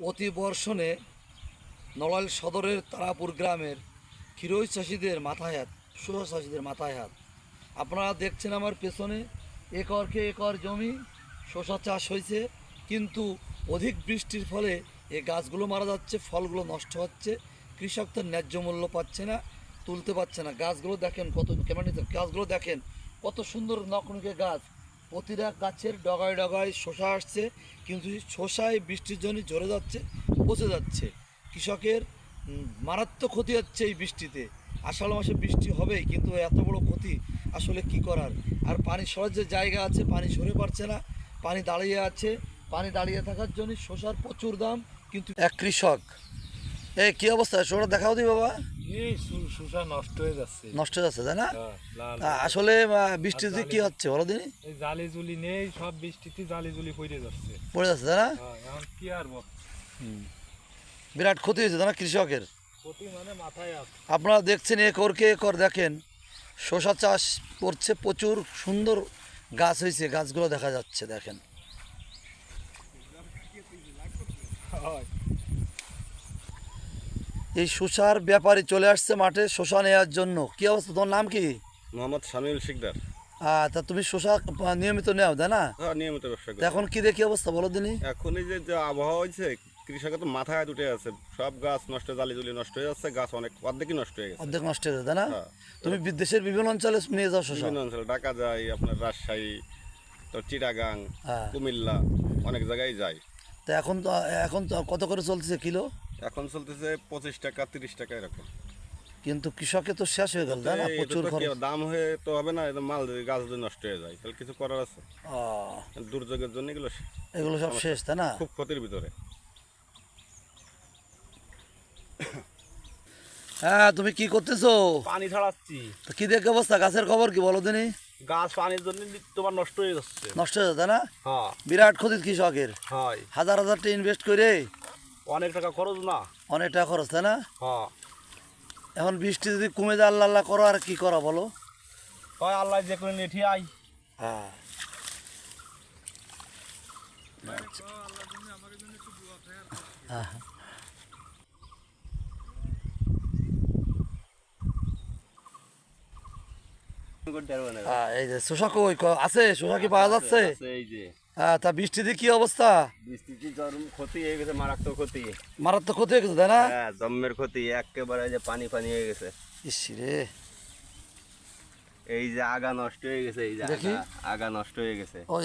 অতি বর্ষণে নড়াইল সদরের তারাপুর গ্রামের ক্ষীরই চাষিদের মাথায় হাত শোষা চাষিদের মাথায় হাত আপনারা দেখছেন আমার পেছনে, একরকে একর জমি শশা চাষ হয়েছে কিন্তু অধিক বৃষ্টির ফলে এই গাছগুলো মারা যাচ্ছে, ফলগুলো নষ্ট হচ্ছে কৃষক তো ন্যায্য মূল্য পাচ্ছে না, তুলতে পারছে না। গাছগুলো দেখেন কত কেমন গাছগুলো দেখেন কত সুন্দর নকনকে গাছ প্রতিটা গাছের ডগায় ডগায় শশা আসছে, কিন্তু শশায় বৃষ্টির জন্য ঝরে যাচ্ছে, পচে যাচ্ছে। কৃষকের মারাত্মক ক্ষতি হচ্ছে এই বৃষ্টিতে। আষাঢ় মাসে বৃষ্টি হবেই, কিন্তু এত বড় ক্ষতি আসলে কি করার? আর পানি সরার যে জায়গা আছে, পানি সরে পারছে না। পানি দাঁড়িয়ে আছে। পানি দাঁড়িয়ে থাকার জন্য শশার প্রচুর দাম, কিন্তু এক কৃষক। এ কি অবস্থা? শোটা দেখাও দি বাবা। শুষা নষ্ট হয়ে যাচ্ছে। নষ্ট হয়ে যাচ্ছে তাই না? হ্যাঁ, আসলে বৃষ্টিতে কি হচ্ছে বলো দিনই জালি জুলি নেই সব বৃষ্টিতে জালি জুলি পড়ে যাচ্ছে। পড়ে যাচ্ছে তাই না? হ্যাঁ, এখন কি আর বিরাট ক্ষতি হয়েছে তাই না কৃষকের? মানে মাথায় আছে। আপনারা দেখছেন একরকে একর দেখেন। শশা চাষ করছে প্রচুর সুন্দর গাছ হয়েছে গাছগুলো দেখা যাচ্ছে দেখেন। এই শশার ব্যাপারে চলে আসছে মাঠে শশা নেওয়ার জন্য। কি অবস্থা? তোমার নাম কি? মোহাম্মদ শামিউল শিকদার। তা তুমি শশা নিয়মিত নেও তাই না? হ্যাঁ নিয়মিত ব্যবসা এখন কি দেখি অবস্থা বলো দিনই এখন এই যে আবহাওয়া হয়েছে কৃষকের তো মাথায় দুটে আছে সব গাছ নষ্ট জালি জুলি নষ্ট হয়ে যাচ্ছে গাছ অনেক অর্ধেকই নষ্ট হয়ে গেছে। অর্ধেক নষ্ট হয়ে যায়, না? হ্যাঁ। তুমি বিদেশের বিভিন্ন অঞ্চলে নিয়ে যাও শশা বিভিন্ন অঞ্চলে ঢাকা যায় আপনার রাজশাহী তো চিটাগাং হ্যাঁ। কুমিল্লা অনেক জায়গায় যায় তা এখন তো এখন তো কত করে চলছে কিলো? এখন চলতেছে পঁচিশ টাকা তিরিশ টাকা এরকম। কিন্তু কৃষকে তো শেষ হয়ে গেল না? প্রচুর খরচ। দাম হয়ে তো হবে না এটা মাল যদি গাছ যদি নষ্ট হয়ে যায় তাহলে কিছু করার আছে। দুর্যোগের জন্য এগুলো এগুলো সব শেষ তাই না? খুব ক্ষতির ভিতরে। হ্যাঁ তুমি কি করতেছো? পানি ছাড়াচ্ছি। কি দেখে অবস্থা? গাছের খবর কি বলো দিনি গাছ পানির জন্য তোমার নষ্ট হয়ে যাচ্ছে। নষ্ট হয়ে তাই না? হ্যাঁ। বিরাট ক্ষতি কৃষকের। হয়। হাজার হাজার টাকা ইনভেস্ট করে অনেক টাকা খরচ না? অনেক টাকা খরচ তাই না? হ্যাঁ। এখন বৃষ্টি যদি কমে যায় আল্লাহ আল্লাহ করো আর কি করা বলো? হয় আল্লাহ যে করে নেঠি আই হ্যাঁ। হ্যাঁ। হ্যাঁ, এই যে শোষা কই? আছে? শোষা কি পাওয়া যাচ্ছে? এই যে। হ্যাঁ তা বৃষ্টিতে কি অবস্থা? বৃষ্টিতে চরম ক্ষতি হয়ে গেছে মারাত্মক ক্ষতি। মারাত্মক ক্ষতি হয়ে গেছে তাই না? হ্যাঁ জম্মের ক্ষতি একেবারে যে পানি পানি হয়ে গেছে। ইস রে। এই যে আগা নষ্ট হয়ে গেছে এই যে আগা- আগা নষ্ট হয়ে গেছে। ওই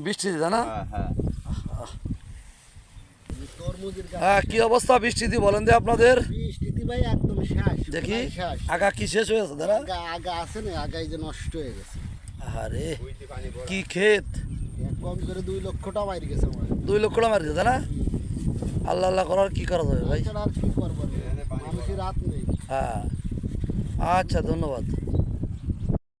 বৃষ্টিতে তাই না? হ্যাঁ হ্যাঁ। হ্যাঁ কি অবস্থা বৃষ্টিতে বলেন যে আপনাদের? বৃষ্টিতে ভাই একদম শেষ দেখি। শেষ। আগা কি শেষ হয়ে গেছে তারা আগা আগা আছে না আগাই যে নষ্ট হয়ে গেছে। আরে কি ক্ষেত? কম করে দুই লক্ষ টাকা বাইরে গেছে আমার। দুই লক্ষ মারি গেছে না? আল্লাহ আল্লাহ করার কি করা যাবে ভাই? আর কি করব? মানুষের রাত নেই। হ্যাঁ। আচ্ছা ধন্যবাদ।